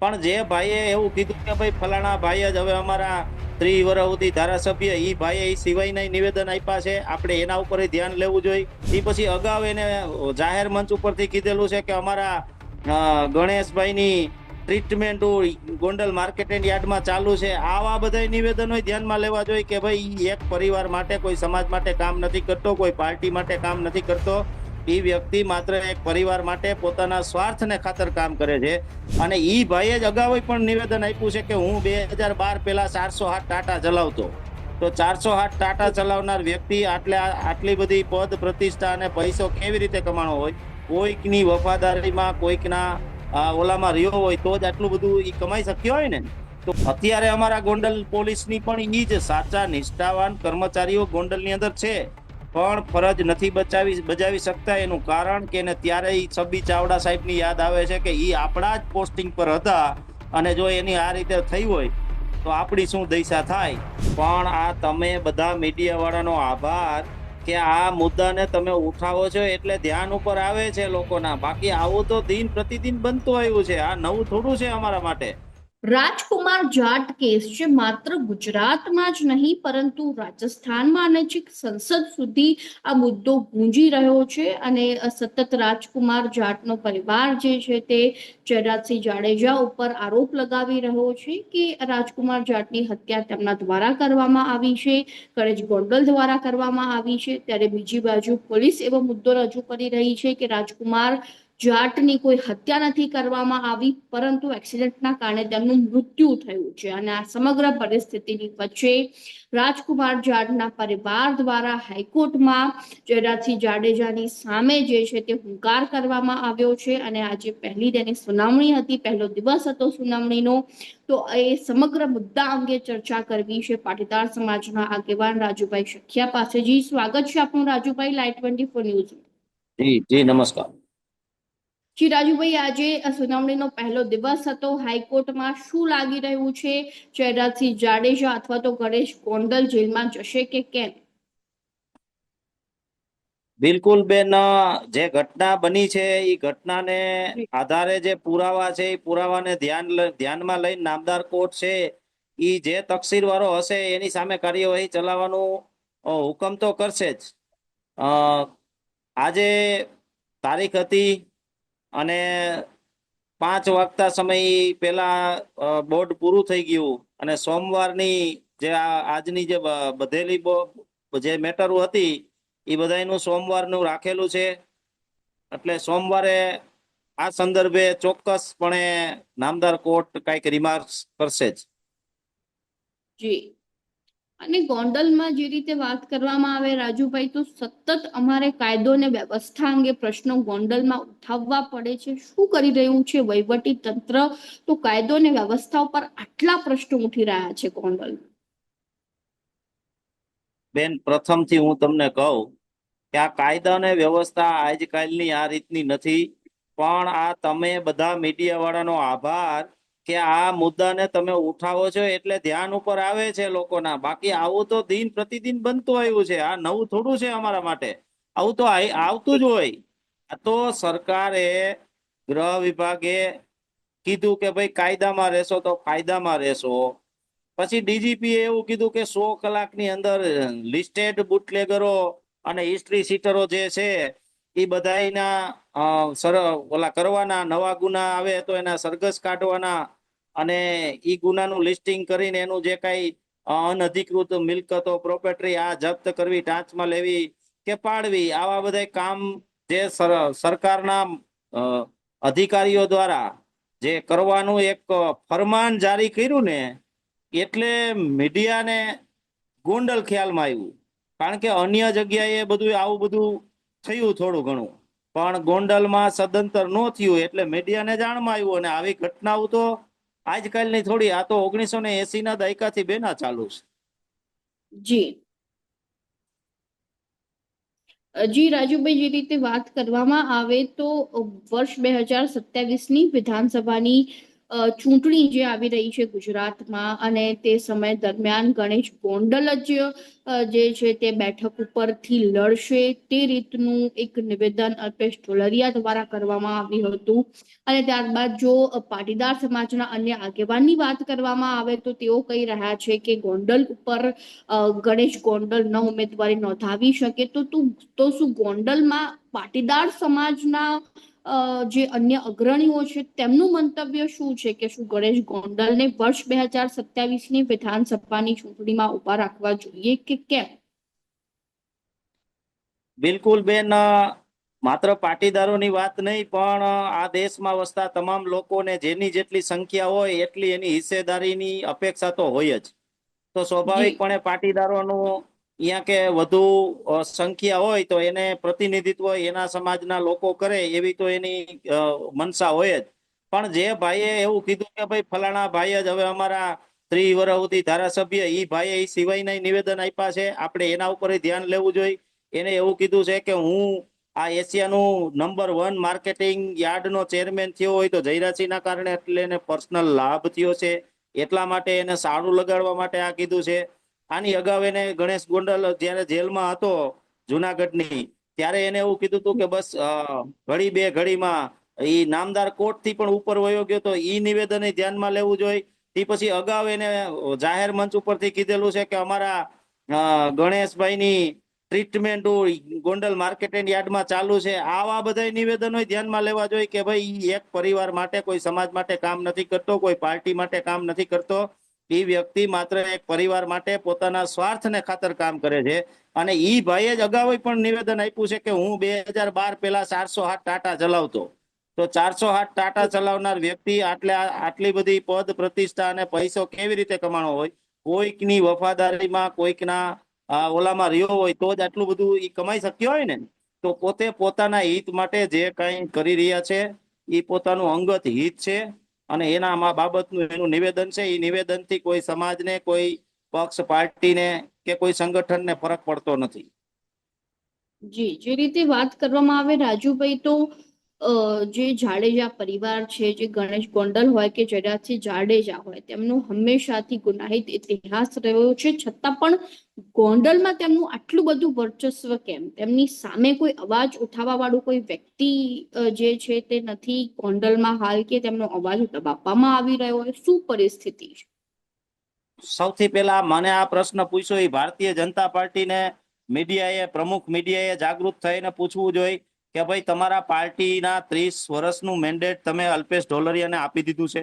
પણ જે ભાઈએ એવું કીધું કે ભાઈ, ફલાણા ભાઈ જ હવે અમારા ત્રી ધારાસભ્ય એ ભાઈએ એ સિવાયના નિવેદન આપ્યા છે. આપણે એના ઉપર ધ્યાન લેવું જોઈએ. એ પછી અગાઉ એને જાહેર મંચ ઉપરથી કીધેલું છે કે અમારા ગણેશભાઈની ટ્રીટમેન્ટ ગોંડલ માર્કેટ એન્ડ યાર્ડમાં ચાલુ છે. આવા બધા નિવેદનો ધ્યાનમાં લેવા જોઈએ કે ભાઈ એક પરિવાર માટે, કોઈ સમાજ માટે કામ નથી કરતો, કોઈ પાર્ટી માટે કામ નથી કરતો. એ વ્યક્તિ માત્ર એક પરિવાર માટે પોતાના સ્વાર્થને ખાતર કામ કરે છે. અને એ ભાઈએ જ અગાઉ પણ નિવેદન આપ્યું છે કે હું બે હજાર બાર પહેલા ચારસો હાથ ટાટા ચલાવતો. તો ચારસો હાથ ટાટા ચલાવનાર વ્યક્તિ આટલે આટલી બધી પદ, પ્રતિષ્ઠા અને પૈસો કેવી રીતે કમાણો હોય? કોઈકની વફાદારીમાં કોઈકના ઓલામાં રહ્યો હોય તો જ આટલું બધું એ કમાઈ શક્યો હોય ને? તો અત્યારે અમારા ગોંડલ પોલીસની પણ એ જ સાચા, નિષ્ઠાવાન કર્મચારીઓ ગોંડલની અંદર છે. પણ ફરજ નથી બચાવી બજાવી શકતા. એનું કારણ કે એને ત્યારે છબી ચાવડા સાહેબની યાદ આવે છે કે એ આપણા જ પોસ્ટિંગ પર હતા અને જો એની આ રીતે થઈ હોય તો આપણી શું દશા થાય? પણ આ તમે બધા મીડિયાવાળાનો આભાર કે આ મુદ્દાને તમે ઉઠાવો છો એટલે ધ્યાન ઉપર આવે છે લોકોના. બાકી આવું તો દિન પ્રતિદિન બનતું આવ્યું છે. આ નવું થોડું છે અમારા માટે. રાજકુમાર જાટ કેસ છે, માત્ર ગુજરાતમાં જ નહીં, પરંતુ રાજસ્થાનમાં અને છેક સંસદ સુધી આ મુદ્દો ગુંજી રહ્યો છે અને સતત રાજકુમાર જાટનો પરિવાર જે છે તે જયરાજસિંહ જાડેજા ઉપર આરોપ લગાવી રહ્યો છે કે રાજકુમાર જાટની હત્યા તેમના દ્વારા કરવામાં આવી છે કરેજ ગોંડલ દ્વારા કરવામાં આવી છે. ત્યારે બીજી બાજુ પોલીસ એવો મુદ્દો રજૂ કરી રહી છે કે રાજકુમાર જાટની કોઈ હત્યા નથી કરવામાં આવી, પરંતુ એક્સિડન્ટના કારણે તેમનું મૃત્યુ થયું છે અને આ સમગ્ર પરિસ્થિતિની વચ્ચે રાજકુમાર જાટના પરિવાર દ્વારા હાઈકોર્ટમાં જયરાજસિંહ જાડેજાની સામે જે છે તે હુંકાર કરવામાં આવ્યો છે અને આજે પહેલી તેની સુનાવણી હતી, પહેલો દિવસ હતો સુનાવણીનો, તો એ સમગ્ર મુદ્દા અંગે ચર્ચા કરવી છે પાટીદાર સમાજના આગેવાન રાજુભાઈ શખિયા પાસે જી સ્વાગત છે આપનું Rajubhai light twenty four news જી જી, નમસ્કાર. જી રાજુભાઈ આજે સુનાવણીનો પહેલો દિવસ હતો. હાઈકોર્ટમાં શું લાગી રહ્યું છે? જયરાજસિંહ જાડેજા અથવા તો ગણેશ ગોંડલ જેલમાં જશે કે કેમ? બિલકુલ બેન જે ઘટના બની છે એ ઘટનાને આધારે જે પુરાવા છે એ પુરાવાને ધ્યાન ધ્યાનમાં લઈને નામદાર કોર્ટ છે. એ જે તકસીરવાળો હશે એની સામે કાર્યવાહી ચલાવવાનું હુકમ તો કરશે જ. અ, આજે તારીખ હતી અને પાંચ વાગતા સમય પહેલા બોર્ડ પૂરું થઈ ગયું અને સોમવારની જે આજની જે બધેલી જે મેટરો હતી, એ બધાનું સોમવારનું રાખેલું છે. એટલે સોમવારે આ સંદર્ભે ચોક્કસપણે નામદાર કોર્ટ કાંઈક રિમાર્ક્સ કરશે જ. જી. અને ગોંડલમાં જે રીતે વાત કરવામાં આવે રાજુભાઈ, તો સતત અમારે કાયદો અને વ્યવસ્થા અંગે પ્રશ્નો ગોંડલમાં ઉઠાવવા પડે છે. શું કરી રહ્યું છે વહીવટી તંત્ર? તો કાયદો અને વ્યવસ્થા ઉપર આટલા પ્રશ્નો ઉઠી રહ્યા છે ગોંડલ. બેન, પ્રથમથી હું તમને કહું કે આ કાયદા અને વ્યવસ્થા આજકાલની આ રીતની નથી, પણ આ તમે બધા મીડિયા વાળાનો આભાર કે આ મુદ્દાને તમે ઉઠાવો છો એટલે ધ્યાન ઉપર આવે છે લોકોના. બાકી આવું તો દિન પ્રતિદિન બનતું આવ્યું છે. આ નવું થોડું છે અમારા માટે. આવું તો આવતું જ હોય. તો સરકારે ગૃહ વિભાગે કીધું કે ભાઈ કાયદામાં રહેશો તો કાયદામાં રહેશો. પછી ડીજીપી એવું કીધું કે સો કલાકની અંદર લિસ્ટેડ બુટલેગરો અને હિસ્ટ્રી સીટરો જે છે, એ બધાના સર, ઓલા કરવાના, નવા ગુના આવે તો એના સરઘસ કાઢવાના અને ઈ ગુનાનું લિસ્ટિંગ કરીને એનું જે કાંઈ અનધિકૃત મિલકતો પ્રોપર્ટી આ જપ્ત કરવી, ટાંચમાં લેવી કે પાડવી, આવા બધા કામ જે સરકારના અધિકારીઓ દ્વારા જે કરવાનું એક ફરમાન જારી કર્યું ને, એટલે મીડિયાને ગોંડલ ખ્યાલમાં આવ્યું. કારણ કે અન્ય જગ્યાએ બધું, આવું બધું થયું થોડું ઘણું. પણ ગોંડલમાં સદંતર ન થયું એટલે મીડિયાને જાણમાં આવ્યું અને આવી ઘટનાઓ તો આજકાલની થોડી, આ તો ઓગણીસો ને એસી ના દાયકાથી બેના ચાલુ છે. જી. જી, રાજુભાઈ, જે રીતે વાત કરવામાં આવે તો વર્ષ બે હજાર સત્યાવીસની વિધાનસભાની ચૂંટણી જે આવી રહી છે ગુજરાતમાં અને તે સમય દરમિયાન ગણેશ ગોંડલ જ જે છે તે બેઠક ઉપરથી લડશે તે રીતનું એક નિવેદન અલ્પેશ ઢોલરિયા દ્વારા કરવામાં આવ્યું હતું. અને ત્યારબાદ જો પાટીદાર સમાજના અન્ય આગેવાનની વાત કરવામાં આવે તો તેઓ કહી રહ્યા છે કે ગોંડલ ઉપર ગણેશ ગોંડલ ન ઉમેદવારી નોંધાવી શકે તો તું, તો શું ગોંડલમાં પાટીદાર સમાજના જે અન્ય અગ્રણીઓ છે તેમનું મંતવ્ય શું છે કે શું ગણેશ ગોંડલને વર્ષ બે હજાર સત્યાવીસની વિધાનસભાની ચૂંટણીમાં ઊભા રાખવા જોઈએ કે કેમ? બિલકુલ બેન માત્ર પાટીદારોની વાત નહીં પણ આ દેશમાં વસતા તમામ લોકોને જેની જેટલી સંખ્યા હોય એટલી એની હિસ્સેદારીની અપેક્ષા તો હોય જ. તો સ્વાભાવિકપણે પાટીદારોનું અહીંયા કે વધુ સંખ્યા હોય તો એને પ્રતિનિધિત્વ એના સમાજના લોકો કરે એવી તો એની મનસા હોય જ. પણ જે ભાઈએ એવું કીધું કે ભાઈ ફલાણા ભાઈ જ હવે અમારા ત્રિવરહુતી ધારાસભ્ય, ઈ ભાઈએ એ સિવાયના નિવેદન આપ્યા છે. આપણે એના ઉપર ધ્યાન લેવું જોઈએ એને એવું કીધું છે કે હું આ એશિયાનું નંબર વન માર્કેટિંગ યાર્ડનો ચેરમેન થયો હોય તો જયરાશીના કારણે એટલે એને પર્સનલ લાભ થયો છે. એટલા માટે એને સારું લગાડવા માટે આ કીધું છે. આની અગાઉ એને ગણેશ ગોંડલ જયારે જેલમાં હતો જુનાગઢની, ત્યારે એને એવું કીધું હતું કે બસ ઘડી બે ઘડીમાં એ નામદાર કોર્ટથી પણ ઉપર વયો ગયો તો એ નિવેદન ધ્યાનમાં લેવું જોઈએ તે પછી અગાઉ એને જાહેર મંચ ઉપરથી કીધેલું છે કે અમારા ગણેશભાઈની ટ્રીટમેન્ટ ગોંડલ માર્કેટિંગ યાર્ડમાં ચાલુ છે. આવા બધા નિવેદનો ધ્યાનમાં લેવા જોઈએ કે ભાઈ એક પરિવાર માટે કોઈ સમાજ માટે કામ નથી કરતો, કોઈ પાર્ટી માટે કામ નથી કરતો. એ વ્યક્તિ માત્ર એક પરિવાર માટે પોતાના સ્વાર્થને ખાતર કામ કરે છે. અને ઈ ભાઈએ જ અગાઉ પણ નિવેદન આપ્યું છે કે હું બે હજાર બાર પેલા ચારસો હાથ ટાટા ચલાવતો. તો ચારસો હાથ ટાટા ચલાવનાર વ્યક્તિ આટલે આટલી બધી પદ, પ્રતિષ્ઠા અને પૈસો કેવી રીતે કમાણો હોય? કોઈકની વફાદારીમાં કોઈકના ઓલામાં રહ્યો હોય તો જ આટલું બધું એ કમાઈ શક્યો હોય ને? તો પોતે પોતાના હિત માટે જે કઈ કરી રહ્યા છે એ પોતાનું અંગત હિત છે. અને એના બાબતનું એનું નિવેદન છે એ નિવેદનથી કોઈ સમાજને, કોઈ પક્ષ, પાર્ટીને કે કોઈ સંગઠનને ફરક પડતો નથી. જી, જે રીતે વાત કરવામાં આવે રાજુભાઈ, તો જે જાડેજા પરિવાર છે, જે ગણેશ ગોંડલ હોય કે જયરાજસિંહ જાડેજા હોય, તેમનો હંમેશાથી ગુનાહિત ઇતિહાસ રહ્યો છે. છતાં પણ ગોંડલમાં તેમનું આટલું બધું વર્ચસ્વ કેમ? તેમની સામે કોઈ અવાજ ઉઠાવવા વાળું કોઈ વ્યક્તિ જે છે તે નથી ગોંડલમાં હાલ કે તેમનો અવાજ દબાવવામાં આવી રહ્યો હોય? શું પરિસ્થિતિ છે? સૌથી પહેલા મને આ પ્રશ્ન પૂછ્યો. એ ભારતીય જનતા પાર્ટીને મીડિયાએ, પ્રમુખ મીડિયાએ જાગૃત થઈને પૂછવું જોઈએ. કે ભાઈ તમારા પાર્ટીના ત્રીસ વર્ષનું મેન્ડેટ તમે અલ્પેશ ઢોલરિયાને આપી દીધું છે?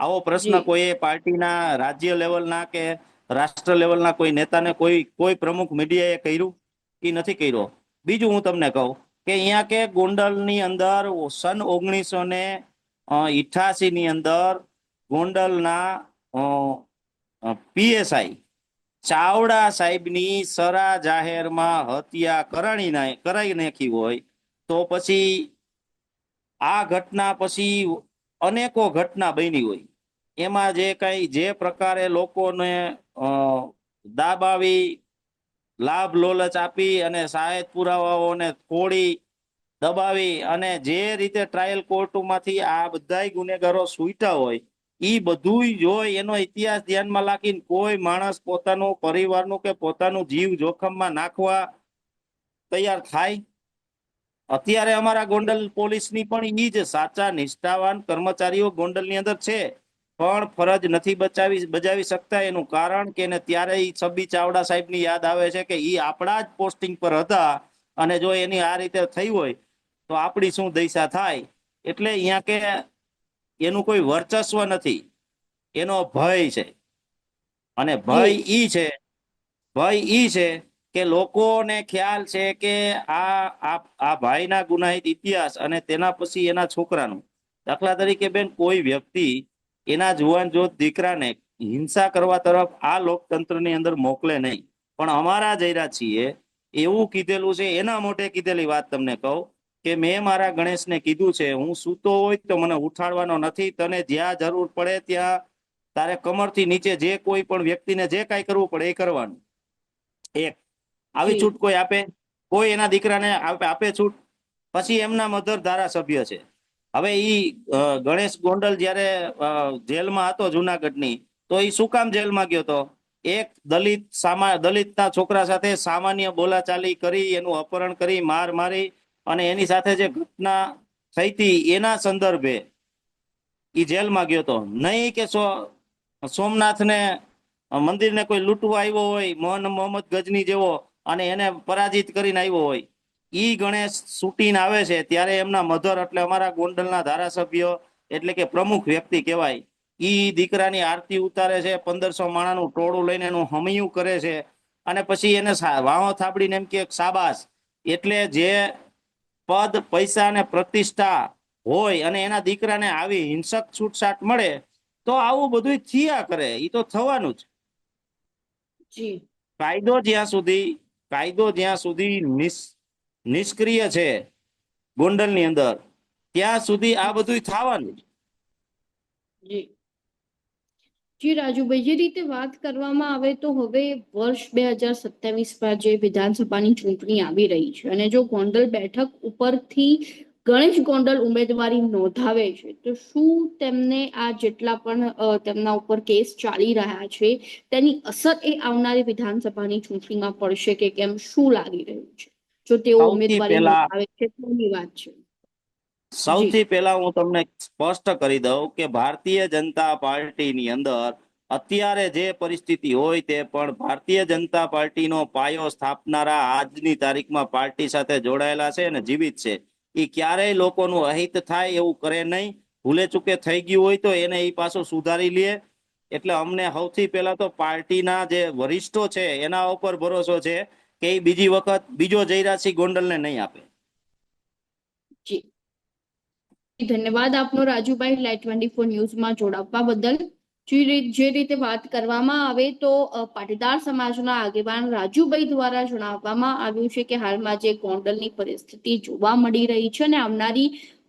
આવો પ્રશ્ન કોઈ પાર્ટીના રાજ્ય લેવલના કે રાષ્ટ્ર લેવલના કોઈ નેતાને કોઈ કોઈ પ્રમુખ મીડિયાએ કર્યું કે નથી કર્યો? બીજું હું તમને કહું કે અહીંયા કે ગોંડલની અંદર સન ઓગણીસો ને ની અંદર ગોંડલના પીએસઆઈ ચાવડા સાહેબની સરા જાહેરમાં હત્યા કરાણી કરાઈ નાખી હોય તો પછી આ ઘટના પછી અનેકો ઘટના બની હોય. એમાં જે કઈ, જે પ્રકારે લોકોને દાબાવી, લાભ લોલચ આપી અને સહાયત પુરાવાઓને ખોડી દબાવી અને જે રીતે ટ્રાયલ કોર્ટમાંથી આ બધા ગુનેગારો સુઈટા હોય ઈ બધુંય જોઈ એનો ઇતિહાસ ધ્યાનમાં રાખીને કોઈ માણસ પોતાનું પરિવારનું કે પોતાનું જીવ જોખમમાં નાખવા તૈયાર થાય? અત્યારે અમારા ગોંડલ પોલીસની પણ એ જ સાચા, નિષ્ઠાવાન કર્મચારીઓ ગોંડલની અંદર છે. પણ ફરજ નથી બચાવી, બજાવી શકતા એનું કારણ કે એને ત્યારે એ છબી ચાવડા સાહેબની યાદ આવે છે કે એ આપણા જ પોસ્ટિંગ પર હતા અને જો એની આ રીતે થઈ હોય તો આપણી શું દશા થાય? એટલે અહીંયા કે એનું કોઈ વર્ચસ્વ નથી. એનો ભય છે. અને ભય ઈ છે ભય ઈ છે કે લોકોને ખ્યાલ છે કે આ આ ભાઈના ગુનાહિત ઇતિહાસ અને તેના પછી એના છોકરાનું. દાખલા તરીકે બેન કોઈ વ્યક્તિ એના જુવાન જોત દીકરાને હિંસા કરવા તરફ આ લોકતંત્રની અંદર મોકલે નહીં. પણ અમારા જયરા છીએ એવું કીધેલું છે એના મોટે કીધેલી વાત તમને કહું. કે મેં મારા ગણેશને કીધું છે હું સૂતો હોય તો મને ઉઠાડવાનો નથી તને જ્યાં જરૂર પડે ત્યાં તારે કમરથી નીચે જે કોઈ પણ વ્યક્તિને જે કાંઈ કરવું પડે એ કરવાનું. એક આવી છૂટ કોઈ આપે? કોઈ એના દીકરાને આપે છૂટ? પછી એમના મધર ધારાસભ્ય છે. હવે ઈ ગણેશ ગોંડલ જ્યારે જેલમાં હતો જુનાગઢની તો એ શું કામ જેલમાં ગયો હતો એક દલિત સામા દલિતના છોકરા સાથે સામાન્ય બોલાચાલી કરી એનું અપહરણ કરી માર મારી અને એની સાથે જે ઘટના થઈ હતી, એના સંદર્ભે એ જેલમાં ગયો તો નહીં કે સોમનાથને મંદિરને કોઈ લૂંટવા આવ્યો હોય, મોહન મોહમ્મદ ગજની જેવો, અને એને પરાજિત કરીને આવ્યો હોય, ઈ ગણેશ છૂટીને આવે છે, ત્યારે એમના મધર એટલે અમારા ગોંડલના ધારાસભ્ય, એટલે કે પ્રમુખ વ્યક્તિ કહેવાય, ઈ દીકરાની આરતી ઉતારે છે, પંદરસો માણાનું ટોળું લઈને એનું હમિયું કરે છે, અને પછી એને વાહો થાબડીને એમ કે સાબાસ એટલે જે પદ પૈસા અને પ્રતિષ્ઠા હોય અને એના દીકરાને આવી હિંસક છૂટછાટ મળે તો આવું બધું થયા કરે. એ તો થવાનું જ. કાયદો જ્યાં સુધી કાયદો જ્યાં સુધી નિષ્ક્રિય છે ગોંડલની અંદર ત્યાં સુધી આ બધું થવાનું જ. જી રાજુભાઈ જે રીતે વાત કરવામાં આવે તો હવે વર્ષ બે હજાર સત્યાવીસમાં જે વિધાનસભાની ચૂંટણી આવી રહી છે અને જો ગોંડલ બેઠક ઉપરથી ગણેશ ગોંડલ ઉમેદવારી નોંધાવે છે તો શું તેમને આ જેટલા પણ તેમના ઉપર કેસ ચાલી રહ્યા છે તેની અસર એ આવનારી વિધાનસભાની ચૂંટણીમાં પડશે કે કેમ શું લાગી રહ્યું છે? જો તેઓ ઉમેદવારી નોંધાવે છે તેની વાત છે? સૌથી પહેલા હું તમને સ્પષ્ટ કરી દઉં કે ભારતીય જનતા પાર્ટીની અંદર અત્યારે જે પરિસ્થિતિ હોય તે પણ ભારતીય જનતા પાર્ટીનો પાયો સ્થાપનારા આજની તારીખમાં પાર્ટી સાથે જોડાયેલા છે અને જીવિત છે. એ ક્યારેય લોકોનું અહિત થાય એવું કરે નહીં. ભૂલે ચૂકે થઈ ગયું હોય તો એને એ પાછું સુધારી લે. એટલે અમને સૌથી પહેલા તો પાર્ટીના જે વરિષ્ઠો છે એના ઉપર ભરોસો છે કે એ બીજી વખત બીજો જયરાજસિંહ ગોંડલને નહીં આપે. જી. ધન્યવાદ આપનો રાજુભાઈ લાઈટ ટ્વેન્ટી ફોર ન્યૂઝમાં જોડાવવા બદલ. જે રીતે વાત કરવામાં આવે તો પાટીદાર સમાજના આગેવાન રાજુભાઈ દ્વારા જણાવવામાં આવ્યું છે કે હાલમાં જે ગોંડલની પરિસ્થિતિ જોવા મળી રહી છે અને આવનારી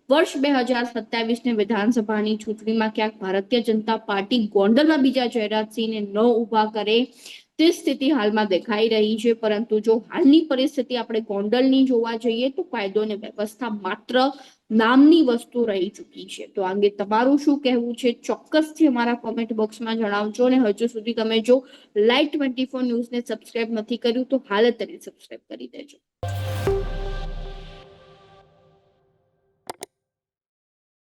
વર્ષ બે હજાર સત્યાવીસની વિધાનસભાની ચૂંટણીમાં ક્યાંક ભારતીય જનતા પાર્ટી ગોંડલમાં બીજા જયરાજસિંહને ન ઊભા કરે તે સ્થિતિ હાલમાં દેખાઈ રહી છે. પરંતુ જો હાલની પરિસ્થિતિ આપણે ગોંડલની જોવા જઈએ તો કાયદો અને વ્યવસ્થા માત્ર નામની વસ્તુ રહી ચૂકી છે. તો આ અંગે તમારું શું કહેવું છે? ચોક્કસથી અમારા કોમેન્ટ બોક્સમાં જણાવજો અને હજુ સુધી તમે જો લાઈટ ટ્વેન્ટી ફોર ન્યૂઝને સબસ્ક્રાઇબ નથી કર્યું તો હાલ જ સબસ્ક્રાઇબ કરી દેજો.